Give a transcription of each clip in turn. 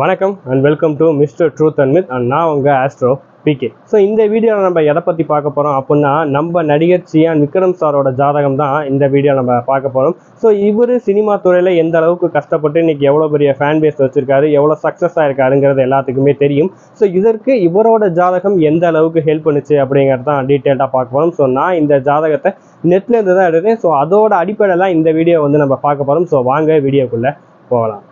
வணக்கம் and welcome to mister truth and myth and நான் உங்கள் ஆஸ்ட்ரோ பிகே ஸோ இந்த வீடியோவில் நம்ம எதை பற்றி பார்க்க போகிறோம் அப்படின்னா நம்ம நடிகர் சியான் விக்ரம் சாரோட ஜாதகம் தான் இந்த வீடியோ நம்ம பார்க்க போகிறோம் ஸோ இவர் சினிமா துறையில் எந்த அளவுக்கு கஷ்டப்பட்டு இன்னைக்கு எவ்வளோ பெரிய ஃபேன் பேஸ் வச்சுருக்காரு எவ்வளோ சக்ஸஸ் ஆயிருக்காருங்கிறது எல்லாத்துக்குமே தெரியும். ஸோ இதற்கு இவரோட ஜாதகம் எந்த அளவுக்கு ஹெல்ப் பண்ணுச்சு அப்படிங்கிறது தான் டீட்டெயிலாக பார்க்க போகிறோம் ஸோ நான் இந்த ஜாதகத்தை நெட்லேருந்து தான் எடுத்தேன். ஸோ அதோட அடிப்படையெல்லாம் இந்த வீடியோ வந்து நம்ம பார்க்க போகிறோம் ஸோ வாங்க வீடியோக்குள்ளே போகலாம்.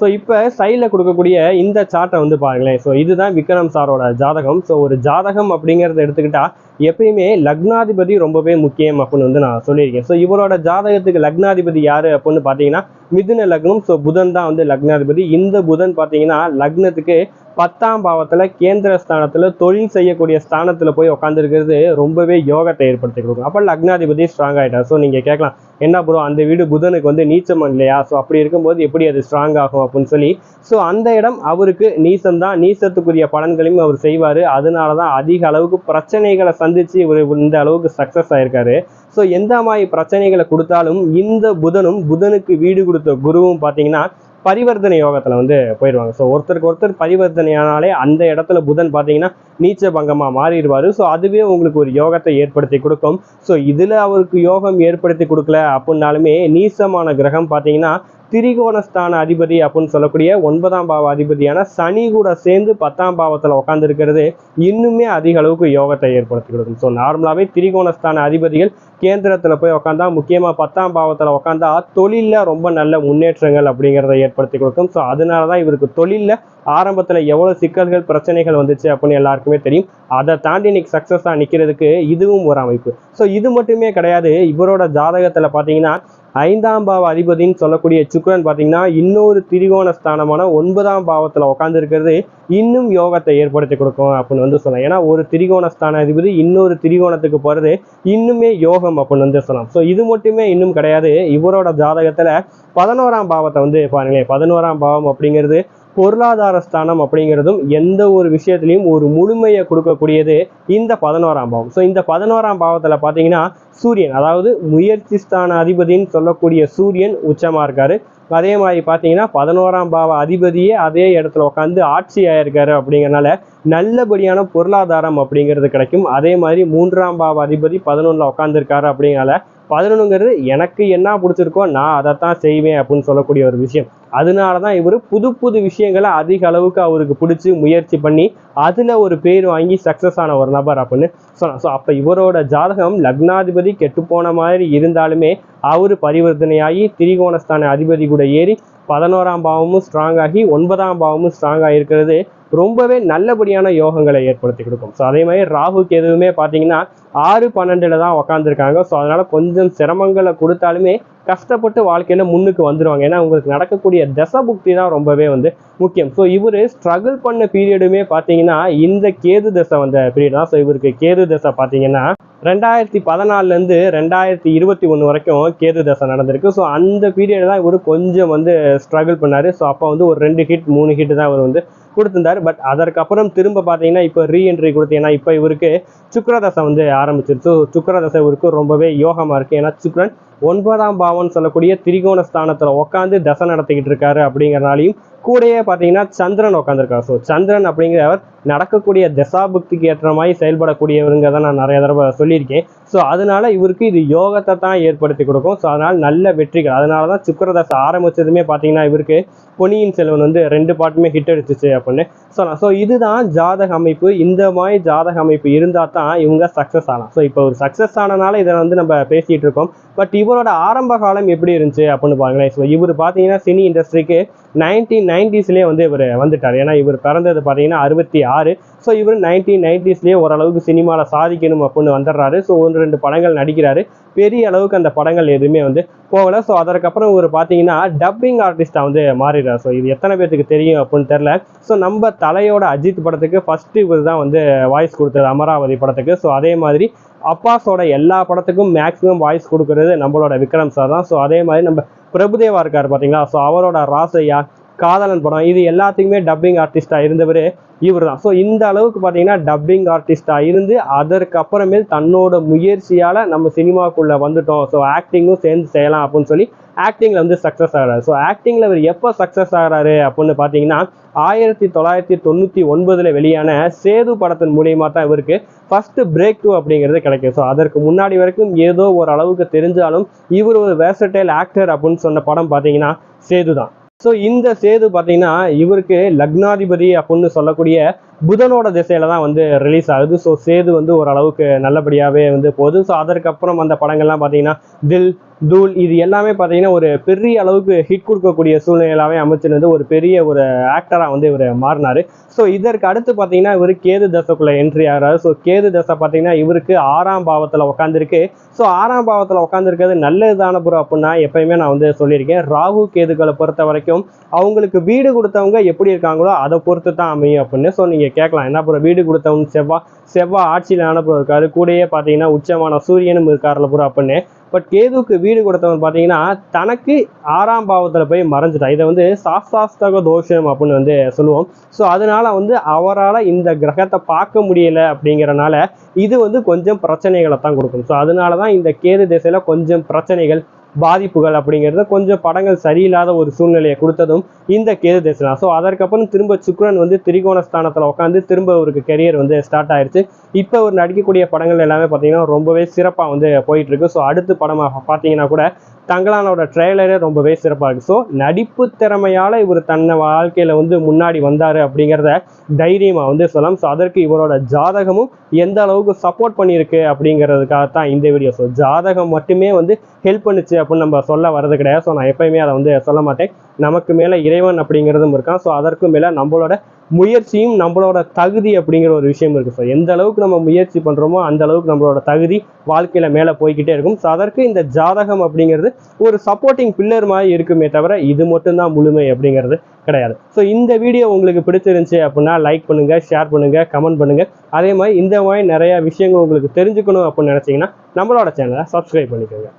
ஸோ இப்போ சைடில் கொடுக்கக்கூடிய இந்த சார்ட்டை வந்து பாருங்களேன். ஸோ இதுதான் விக்ரம் சாரோட ஜாதகம். ஸோ ஒரு ஜாதகம் அப்படிங்கிறத எடுத்துக்கிட்டால் எப்பயுமே லக்னாதிபதி ரொம்பவே முக்கியம் அப்படின்னு வந்து நான் சொல்லியிருக்கேன். ஸோ இவரோட ஜாதகத்துக்கு லக்னாதிபதி யாரு அப்படின்னு பார்த்தீங்கன்னா மிதுன லக்னம். ஸோ புதன் தான் வந்து லக்னாதிபதி. இந்த புதன் பார்த்தீங்கன்னா லக்னத்துக்கு பத்தாம் பாவத்தில் கேந்திர ஸ்தானத்தில் தொழில் செய்யக்கூடிய ஸ்தானத்தில் போய் உட்காந்துருக்கிறது ரொம்பவே யோகத்தை ஏற்படுத்தி கொடுக்கும் அப்போ லக்னாதிபதி ஸ்ட்ராங் ஆகிட்டார் ஸோ நீங்கள் கேட்கலாம் என்ன ப்ரோ அந்த வீடு புதனுக்கு வந்து நீச்சம் இல்லையா? ஸோ அப்படி இருக்கும்போது எப்படி அது ஸ்ட்ராங் ஆகும்? அப்படின்னு சொல்லி. ஸோ அந்த இடம் அவருக்கு நீசம் தான். நீசத்துக்குரிய பலன்களையும் அவர் செய்வார். அதனால தான் அதிக அளவுக்கு பிரச்சனைகளை சந்திச்சு இவர் இந்த அளவுக்கு சக்ஸஸ் ஆயிருக்காரு. ஸோ எந்த மாதிரி பிரச்சனைகளை கொடுத்தாலும் இந்த புதனும் புதனுக்கு வீடு கொடுத்த குருவும் பார்த்தீங்கன்னா பரிவர்த்தனை யோகத்தில் வந்து போயிடுவாங்க. ஸோ ஒருத்தருக்கு ஒருத்தர் பரிவர்த்தனையானாலே அந்த இடத்துல புதன் பார்த்தீங்கன்னா நீச்ச பங்கமாக மாறிடுவார். ஸோ அதுவே உங்களுக்கு ஒரு யோகத்தை ஏற்படுத்தி கொடுக்கும். ஸோ இதில் அவருக்கு யோகம் ஏற்படுத்தி கொடுக்கல அப்படின்னாலுமே நீசமான கிரகம் பார்த்தீங்கன்னா திரிகோணஸ்தான அதிபதி அப்படின்னு சொல்லக்கூடிய ஒன்பதாம் பாவ அதிபதியான சனி கூட சேர்ந்து பத்தாம் பாவத்தில் உட்காந்துருக்கிறது இன்னுமே அதிக அளவுக்கு யோகத்தை ஏற்படுத்தி கொடுக்கும் ஸோ நார்மலாகவே திரிகோணஸ்தான அதிபதிகள் கேந்திரத்தில் போய் உட்காந்தா முக்கியமாக பத்தாம் பாவத்தில் உட்காந்தா தொழிலில் ரொம்ப நல்ல முன்னேற்றங்கள் அப்படிங்கிறத ஏற்படுத்தி கொடுக்கும். ஸோ அதனால தான் இவருக்கு தொழிலில் ஆரம்பத்தில் எவ்வளோ சிக்கல்கள் பிரச்சனைகள் வந்துச்சு அப்படின்னு எல்லாருக்குமே தெரியும். அதை தாண்டி இன்னைக்கு சக்ஸஸாக நிற்கிறதுக்கு இதுவும் ஒரு அமைப்பு. ஸோ இது மட்டுமே கிடையாது. இவரோட ஜாதகத்தில் பார்த்தீங்கன்னா ஐந்தாம் பாவ அதிபதின்னு சொல்லக்கூடிய சுக்கரன் பார்த்தீங்கன்னா இன்னொரு திரிகோண ஸ்தானமான ஒன்பதாம் பாவத்தில் உட்காந்துருக்கிறது இன்னும் யோகத்தை ஏற்படுத்தி கொடுக்கும் அப்படின்னு வந்து சொல்லலாம். ஏன்னா ஒரு திரிகோண ஸ்தான அதிபதி இன்னொரு திரிகோணத்துக்கு போகிறது இன்னுமே யோகம் அப்படின்னு வந்து சொல்லலாம். ஸோ இது மட்டுமே இன்னும் கிடையாது. இவரோட ஜாதகத்தில் பதினோராம் பாவத்தை வந்து பாருங்களேன் பதினோராம் பாவம் அப்படிங்கிறது பொருளாதார ஸ்தானம் அப்படிங்கிறதும் எந்த ஒரு விஷயத்துலையும் ஒரு முழுமையை கொடுக்கக்கூடியது இந்த பதினோராம் பாவம். ஸோ இந்த பதினோராம் பாவத்தில் பார்த்தீங்கன்னா சூரியன் அதாவது முயற்சி ஸ்தான அதிபதின்னு சொல்லக்கூடிய சூரியன் உச்சமாக இருக்காரு. அதே மாதிரி பார்த்தீங்கன்னா பதினோராம் பாவ அதிபதியே அதே இடத்துல உட்காந்து ஆட்சி ஆயிருக்காரு அப்படிங்கிறனால நல்லபடியான பொருளாதாரம் அப்படிங்கிறது கிடைக்கும். அதே மாதிரி மூன்றாம் பாவ அதிபதி பதினொன்றில் உட்காந்துருக்காரு அப்படிங்கிறனால பதினொன்றுங்கிறது எனக்கு என்ன பிடிச்சிருக்கோ நான் அதைத்தான் செய்வேன் அப்படின்னு சொல்லக்கூடிய ஒரு விஷயம். அதனால தான் இவர் புது புது விஷயங்களை அதிக அளவுக்கு அவருக்கு பிடிச்சி முயற்சி பண்ணி அதில் ஒரு பேர் வாங்கி சக்ஸஸ் ஆன ஒரு நபர் அப்படின்னு சொல்லலாம். ஸோ அப்போ இவரோட ஜாதகம் லக்னாதிபதி கெட்டுப்போன மாதிரி இருந்தாலுமே அவர் பரிவர்த்தனையாகி திரிகோணஸ்தான அதிபதி கூட ஏறி பதினோராம் பாவமும் ஸ்ட்ராங் ஆகி ஒன்பதாம் பாவமும் ஸ்ட்ராங் ஆகிருக்கிறது ரொம்பவே நல்லபடியான யோகங்களை ஏற்படுத்தி கொடுக்கும். ஸோ அதே மாதிரி ராகுக்கு எதுவுமே பார்த்தீங்கன்னா ஆறு பன்னெண்டில் தான் உக்காந்துருக்காங்க. ஸோ அதனால் கொஞ்சம் சிரமங்களை கொடுத்தாலுமே கஷ்டப்பட்டு வாழ்க்கையில் முன்னுக்கு வந்துடுவாங்க ஏன்னா உங்களுக்கு நடக்கக்கூடிய தசபுக்தி தான் ரொம்பவே வந்து முக்கியம். ஸோ இவர் ஸ்ட்ரகிள் பண்ண பீரியடுமே பார்த்தீங்கன்னா இந்த கேது தசை வந்த பீரியட் தான். ஸோ இவருக்கு கேது தசை பார்த்தீங்கன்னா ரெண்டாயிரத்தி பதினாலுலேருந்து ரெண்டாயிரத்தி இருபத்தி ஒன்று வரைக்கும் கேது தசை நடந்திருக்கு. ஸோ அந்த பீரியட் தான் இவர் கொஞ்சம் வந்து ஸ்ட்ரகிள் பண்ணார். ஸோ அப்போ வந்து ஒரு ரெண்டு ஹிட் மூணு ஹிட் தான் இவர் வந்து கொடுத்திருந்தார். பட் அதற்கப்புறம் திரும்ப பார்த்தீங்கன்னா இப்போ ரீஎன்ட்ரி கொடுத்து ஏன்னா இப்போ இவருக்கு சுக்கரதசை வந்து ஆரம்பிச்சிருச்சு. சுக்கரதசை இவருக்கு ரொம்பவே யோகமாக இருக்குது ஏன்னா சுக்ரன் ஒன்பதாம் பாவம்னு சொல்லக்கூடிய திரிகோண ஸ்தானத்தில் உட்காந்து தசை நடத்திக்கிட்டு இருக்காரு அப்படிங்கிறனாலையும் கூடயே பார்த்தீங்கன்னா சந்திரன் உட்காந்துருக்காரு ஸோ சந்திரன் அப்படிங்கிறவர் நடக்கக்கூடிய தசாபுக்திக்கு ஏற்ற மாதிரி செயல்படக்கூடியவருங்க தான் நான் நிறைய தடவை சொல்லியிருக்கேன். ஸோ அதனால இவருக்கு இது யோகத்தை தான் ஏற்படுத்தி கொடுக்கும். ஸோ அதனால் நல்ல வெற்றிகள். அதனால தான் சுக்கரதசை ஆரம்பிச்சதுமே பார்த்தீங்கன்னா இவருக்கு பொன்னியின் செல்வன் வந்து ரெண்டு பாட்டுமே ஹிட் அடிச்சிச்சு அப்படின்னு சொல்லலாம். ஸோ இதுதான் ஜாதக அமைப்பு. இந்த மாதிரி ஜாதக அமைப்பு இருந்தால் தான் இவங்க சக்ஸஸ் ஆகலாம். ஸோ இப்போ ஒரு சக்ஸஸ் ஆனனால இதை வந்து நம்ம பேசிகிட்டு இருக்கோம். பட் இவரோட ஆரம்ப காலம் எப்படி இருந்துச்சு அப்படின்னு பாருங்களேன். ஸோ இவர் பார்த்தீங்கன்னா சினி இண்டஸ்ட்ரிக்கு நைன்டீன் நைன்டிஸ்லேயே வந்து இவர் வந்துட்டார். ஏன்னா இவர் பிறந்தது பார்த்தீங்கன்னா அறுபத்தி ஆறு. ஸோ இவர் நைன்டீன் நைன்டிஸ்லேயே ஓரளவுக்கு சினிமாவில் சாதிக்கணும் அப்படின்னு வந்துடுறாரு. ஸோ ஒன்று ரெண்டு படங்கள் நடிக்கிறாரு. பெரிய அளவுக்கு அந்த படங்கள் எதுவுமே வந்து போகலை. ஸோ அதற்கப்புறம் இவர் பார்த்தீங்கன்னா டப்பிங் ஆர்டிஸ்டாக வந்து மாறிடுறார். ஸோ இது எத்தனை பேர்த்துக்கு தெரியும் அப்படின்னு தெரில ஸோ நம்ம தலையோட அஜித் படத்துக்கு ஃபஸ்ட்டு இவர் தான் வந்து வாய்ஸ் கொடுத்தது அமராவதி படத்துக்கு. ஸோ அதே மாதிரி அப்பாஸோட எல்லா படத்துக்கும் மேக்ஸிமம் வாய்ஸ் கொடுக்கறது நம்மளோட விக்ரம் சார் தான். ஸோ அதே மாதிரி நம்ம பிரபுதேவா இருக்கார் பார்த்தீங்களா ஸோ அவரோட ராசையா காதலன் படம் இது எல்லாத்துக்குமே டப்பிங் ஆர்டிஸ்டாக இருந்தவர். இவர் தான் ஸோ இந்த அளவுக்கு பார்த்தீங்கன்னா டப்பிங் ஆர்டிஸ்டாக இருந்து அதற்கப்புறமேல் தன்னோட முயற்சியால் நம்ம சினிமாக்குள்ளே வந்துட்டோம். ஸோ ஆக்டிங்கும் சேர்ந்து செய்யலாம் அப்படின்னு சொல்லி ஆக்டிங்கில் வந்து சக்ஸஸ் ஆகிறாரு. ஸோ ஆக்டிங்கில் இவர் எப்போ சக்ஸஸ் ஆகிறாரு அப்படின்னு பார்த்தீங்கன்னா ஆயிரத்தி தொள்ளாயிரத்தி தொண்ணூற்றி ஒன்பதில் வெளியான சேது படத்தின் மூலியமாக தான் இவருக்கு ஃபஸ்ட்டு பிரேக் டூ அப்படிங்கிறது கிடைக்கும் ஸோ அதற்கு முன்னாடி வரைக்கும் ஏதோ ஒரு அளவுக்கு தெரிஞ்சாலும் இவர் ஒரு வேர்சடைல் ஆக்டர் அப்படின்னு சொன்ன படம் பார்த்தீங்கன்னா சேது தான் ஸோ இந்த சேது பார்த்தீங்கன்னா இவருக்கு லக்னாதிபதி அப்படின்னு சொல்லக்கூடிய புதனோட திசையில தான் வந்து ரிலீஸ் ஆகுது. ஸோ சேது வந்து ஓரளவுக்கு நல்லபடியாகவே வந்து போகுது. ஸோ அதற்கப்புறம் அந்த படங்கள்லாம் பார்த்தீங்கன்னா தில் தூள் இது எல்லாமே பார்த்தீங்கன்னா ஒரு பெரிய அளவுக்கு ஹிட் கொடுக்கக்கூடிய சூழ்நிலையாகவே அமைச்சிருந்து ஒரு பெரிய ஒரு ஆக்டராக வந்து இவர் மாறினார். ஸோ இதற்கு அடுத்து பார்த்தீங்கன்னா இவர் கேது தசைக்குள்ளே என்ட்ரி ஆகிறாரு. ஸோ கேது தசை பார்த்தீங்கன்னா இவருக்கு ஆறாம் பாவத்தில் உட்காந்துருக்கு ஸோ ஆறாம் பாவத்தில் உட்காந்துருக்கிறது நல்லதுதான ப்ரோ அப்படின்னா எப்பயுமே நான் வந்து சொல்லியிருக்கேன். ராகு கேதுக்களை பொறுத்த வரைக்கும் அவங்களுக்கு வீடு கொடுத்தவங்க எப்படி இருக்காங்களோ அதை பொறுத்து தான் அமையும் அப்படின்னு ஸோ நீங்கள் கேட்கலாம். என்ன ப்ரோ வீடு கொடுத்தவன் செவ்வா செவ்வா ஆட்சியில் அனுப்புறம் இருக்காரு. கூடயே பார்த்தீங்கன்னா உச்சமான சூரியனும் இருக்காருல புறம் அப்படின்னு பட் கேதுவுக்கு வீடு கொடுத்தவன் பார்த்தீங்கன்னா தனக்கு ஆறாம் பாவத்தில் போய் மறைஞ்சிட்டான். இதை வந்து சாஸ்தாஸ்தக தோஷம் அப்படின்னு வந்து சொல்லுவோம். ஸோ அதனால வந்து அவரால் இந்த கிரகத்தை பார்க்க முடியல அப்படிங்கிறனால இது வந்து கொஞ்சம் பிரச்சனைகளை தான் கொடுக்கும். ஸோ அதனால தான் இந்த கேது திசையில் கொஞ்சம் பிரச்சனைகள் பாதிப்புகள் அப்படிங்கிறது கொஞ்சம் படங்கள் சரியில்லாத ஒரு சூழ்நிலையை கொடுத்ததும் இந்த கேது திசை ஸோ அதற்கப்புறம் திரும்ப சுக்ரன் வந்து திரிகோண ஸ்தானத்தில் உட்காந்து திரும்ப அவருக்கு கெரியர் வந்து ஸ்டார்ட் ஆயிருச்சு. இப்போ அவர் நடிக்கக்கூடிய படங்கள் எல்லாமே பார்த்தீங்கன்னா ரொம்பவே சிறப்பாக வந்து போயிட்டு இருக்கு. ஸோ அடுத்த படமாக பார்த்தீங்கன்னா கூட தங்களானோட ட்ரெய்லரே ரொம்பவே சிறப்பாக இருக்குது ஸோ நடிப்பு திறமையால் இவர் தன்னை வாழ்க்கையில் வந்து முன்னாடி வந்தார் அப்படிங்கிறத தைரியமாக வந்து சொல்லலாம். ஸோ அதற்கு இவரோட ஜாதகமும் எந்த அளவுக்கு சப்போர்ட் பண்ணியிருக்கு அப்படிங்கிறதுக்காக தான் இந்த வீடியோ ஸோ ஜாதகம் மட்டுமே வந்து ஹெல்ப் பண்ணுச்சு அப்படின்னு நம்ம சொல்ல வர்றது கிடையாது. ஸோ நான் எப்பயுமே அதை வந்து சொல்ல மாட்டேன். நமக்கு மேலே இறைவன் அப்படிங்கிறதும் இருக்கான். ஸோ அதற்கு மேலே நம்மளோட முயற்சியும் நம்மளோட தகுதி அப்படிங்கிற ஒரு விஷயம் இருக்குது ஸோ எந்த அளவுக்கு நம்ம முயற்சி பண்ணுறோமோ அந்த அளவுக்கு நம்மளோட தகுதி வாழ்க்கையில் மேலே போய்கிட்டே இருக்கும். ஸோ அதற்கு இந்த ஜாதகம் அப்படிங்கிறது ஒரு சப்போர்ட்டிங் பில்லர் மாதிரி இருக்குமே தவிர இது மட்டும்தான் முழுமை அப்படிங்கிறது கிடையாது. ஸோ இந்த வீடியோ உங்களுக்கு பிடிச்சிருந்துச்சு அப்படின்னா லைக் பண்ணுங்கள் ஷேர் பண்ணுங்கள் கமெண்ட் பண்ணுங்கள் அதே மாதிரி இந்த மாதிரி நிறையா விஷயங்கள் உங்களுக்கு தெரிஞ்சுக்கணும் அப்படின்னு நினச்சிங்கன்னா நம்மளோட சேனலை சப்ஸ்கிரைப் பண்ணிக்கோங்க.